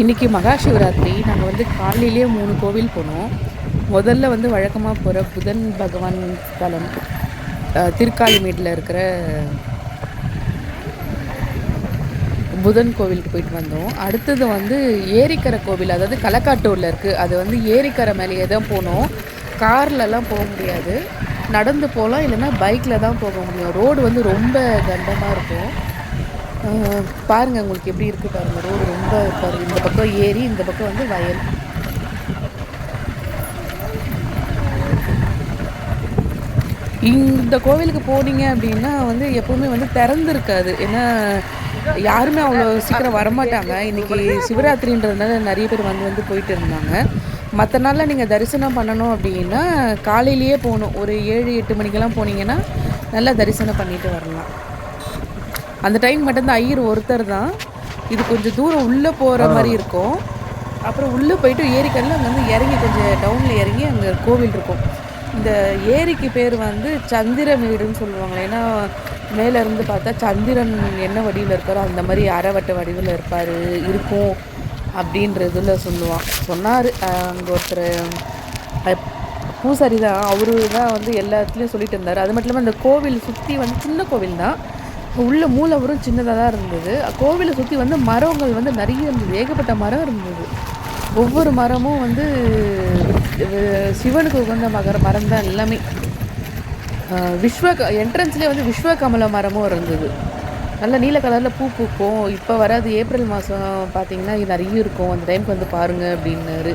இன்னைக்கு மகா சிவராத்திரி நாங்கள் வந்து காலையிலேயே மூணு கோவில் போனோம். முதல்ல வந்து வழக்கமாக போகிற புதன் பகவான் ஸ்தலம் திருக்காலிமேட்டில் இருக்கிற புதன் கோவிலுக்கு போயிட்டு வந்தோம். அடுத்தது வந்து ஏரிக்கரை கோவில் அதாவது களக்காட்டூரில் இருக்குது அது வந்து ஏரிக்கரை மேலேயே தான் போனோம். கார்லலாம் போக முடியாது. நடந்து போகலாம் இல்லைன்னா பைக்கில் தான் போக முடியும். ரோடு வந்து ரொம்ப கண்டமாக இருக்கும். பாருங்கள் உங்களுக்கு எப்படி இருக்குது பாருங்கள் ரோடு ரொம்ப பாருங்க. இந்த பக்கம் ஏரி இந்த பக்கம் வந்து வயல். இந்த கோவிலுக்கு போனீங்க அப்படின்னா வந்து எப்போவுமே வந்து திறந்துருக்காது. ஏன்னா யாருமே அவ்வளோ சீக்கிரம் வரமாட்டாங்க. இன்னைக்கு சிவராத்திரின்றதுனால நிறைய பேர் வந்து வந்து போயிட்டு இருந்தாங்க. மற்ற நாளில் நீங்கள் தரிசனம் பண்ணணும் அப்படின்னா காலையிலேயே போகணும். ஒரு ஏழு எட்டு மணிக்கெல்லாம் போனீங்கன்னா நல்லா தரிசனம் பண்ணிட்டு வரலாம். அந்த டைம் மட்டும்தான் ஐயர் ஒருத்தர் தான். இது கொஞ்சம் தூரம் உள்ளே போகிற மாதிரி இருக்கும். அப்புறம் உள்ளே போயிட்டு ஏரிக்கல்ல அங்கே வந்து இறங்கி கொஞ்சம் டவுனில் இறங்கி அங்கே கோவில் இருக்கும். இந்த ஏரிக்கு பேர் வந்து சந்திர வீடுன்னு சொல்லுவாங்க ஏன்னா மேலே இருந்து பார்த்தா சந்திரன் என்ன வடிவில் இருக்காரோ அந்த மாதிரி அரைவட்ட வடிவில் இருப்பார் இருக்கும் அப்படின்றதுல சொல்லுவான். சொன்னார் அங்கே ஒருத்தர் பூசாரி தான். அவரு தான் வந்து எல்லா இடத்துலையும் சொல்லிட்டு இருந்தார். அது மட்டும் இல்லாமல் அந்த கோவில் சுற்றி வந்து சின்ன கோவில் தான். உள்ள மூலவரும் சின்னதாக தான் இருந்தது. கோவிலை சுற்றி வந்து மரங்கள் வந்து நிறைய இருந்தது. ஏகப்பட்ட மரம் இருந்தது. ஒவ்வொரு மரமும் வந்து சிவனுக்கு உகந்த மகர மரம் தான் எல்லாமே. விஸ்வ என்ட்ரன்ஸ்லேயே வந்து விஸ்வ கமல மரமும் இருந்தது. நல்ல நீல கலரில் பூ பூக்கும். இப்போ வராது ஏப்ரல் மாதம் பார்த்தீங்கன்னா இது நிறைய இருக்கும். அந்த டைமுக்கு வந்து பாருங்க அப்படின்னாரு.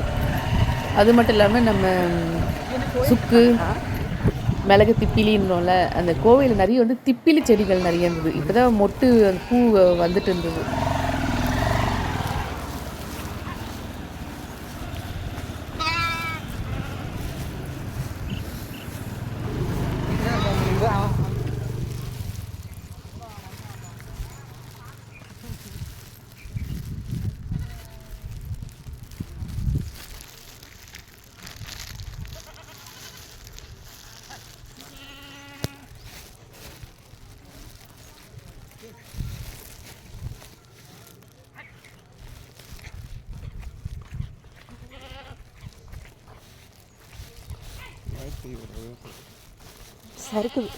அது மட்டும் இல்லாமல் நம்ம சுக்கு மிளகு திப்பிலின்றோம்ல அந்த கோவிலில் நிறைய வந்து திப்பிலி செடிகள் நிறைய இருந்தது. இப்போ தான் மொட்டு அந்த பூ வந்துட்டு இருந்தது. சறுக்குது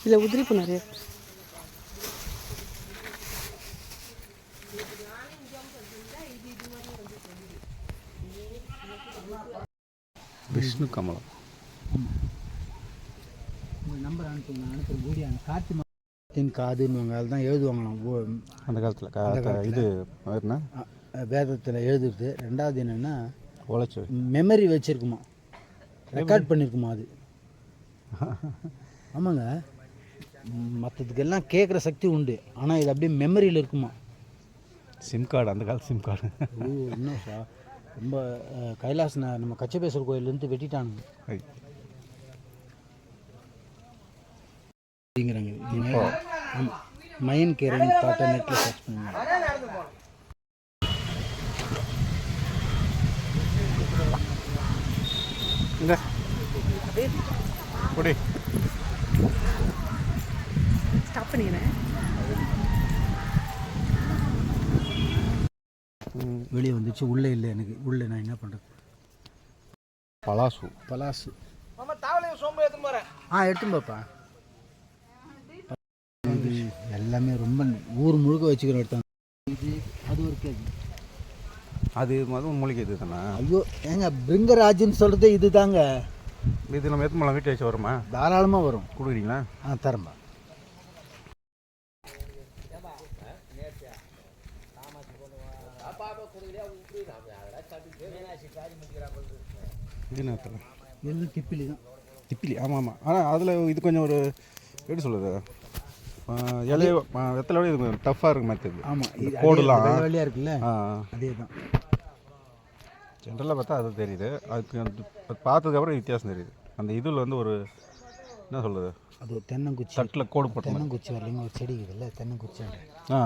இதில் உதிரிப்பு நிறைய விஷ்ணு கமலம். நம்பர் அனுப்புங்க மரத்தின் காதுன்னுவாங்க அதுதான் எழுதுவாங்களாம் ஓ அந்த காலத்தில் இது என்ன வேதத்தில் எழுதுறது. ரெண்டாவது என்னென்னா உழைச்சி மெமரி வச்சுருக்குமா. ரெக்கார்ட் பண்ணியிருக்குமா அது. ஆமாங்க. மற்றதுக்கெல்லாம் கேட்குற சக்தி உண்டு. ஆனால் இது அப்படியே மெமரியில் இருக்குமா? சிம் கார்டு அந்த காலத்து சிம் கார்டு ஓ இன்னும் சா? ரொம்ப கைலாசன நம்ம கச்சபேஸ்வரர் கோயிலேருந்து வெட்டிட்டானுங்க. அப்படிங்கிறாங்க. இது ஆமா. மயன் கேரன் பாட்டை நெட்டில் சர்ச் பண்ணுங்க. இந்த. குடி. பண்ணிக்கிறேன் வெளியே வந்துச்சு உள்ளே இல்லை எனக்கு. உள்ளே நான் என்ன பண்ணுறது பலாசு. பலாசு. ஆ எடுத்து பாப்பா. இது எல்லாமே ரொம்ப ஊர் முழுக்க வச்சுக்கிறோம் எடுத்தாங்க இது அது ஒரு கேள்வி. அது மதும் மூலிகை இது தானே? ஐயோ ஏங்க பிருங்கராஜ்னு சொல்கிறது இது தாங்க. இது நம்ம எத்தனை மலம் வீட்டு வச்சு வருமா? தாராளமாக வரும். கொடுக்குறீங்களா? ஆ தரம்பா எல்லாம் திப்பிலி தான். திப்பிலி ஆமாம் ஆமாம் ஆனால் அதில் இது கொஞ்சம் ஒரு எப்படி சொல்கிறது இலைய வெத்தலை விட இது டஃப்பாக இருக்கு மாதிரி தெரியுது. ஆமாம் இது கோடுலாம். வெள்ளையாக இருக்குல்ல? அதே தான் ஜென்ரலாக பார்த்தா அது தெரியுது. அதுக்கு பார்த்ததுக்கப்புறம் வித்தியாசம் தெரியுது. அந்த இதில் வந்து ஒரு என்ன சொல்கிறது அது தென்னங்குச்சி. தட்டில் கோடு போட்ட தென்னங்குச்சி வரலைங்க ஒரு செடி இருக்குதுல்ல தென்னங்குச்சி ஆ.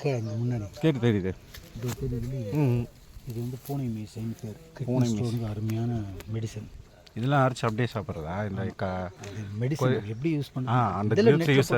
கீழே இங்கே முன்னாடி. கேட்டு தெரியுது. ம். இது வந்து பூனை மீசைன்னு பேர். பூனை ஸ்டோனுக்கு அருமையான மெடிசன் இதெல்லாம் அரைச்சி அப்படியே சாப்பிட்றதா? இந்த மெடிசன் எப்படி யூஸ் ஆ பண்ணுறது அந்த யூஸ்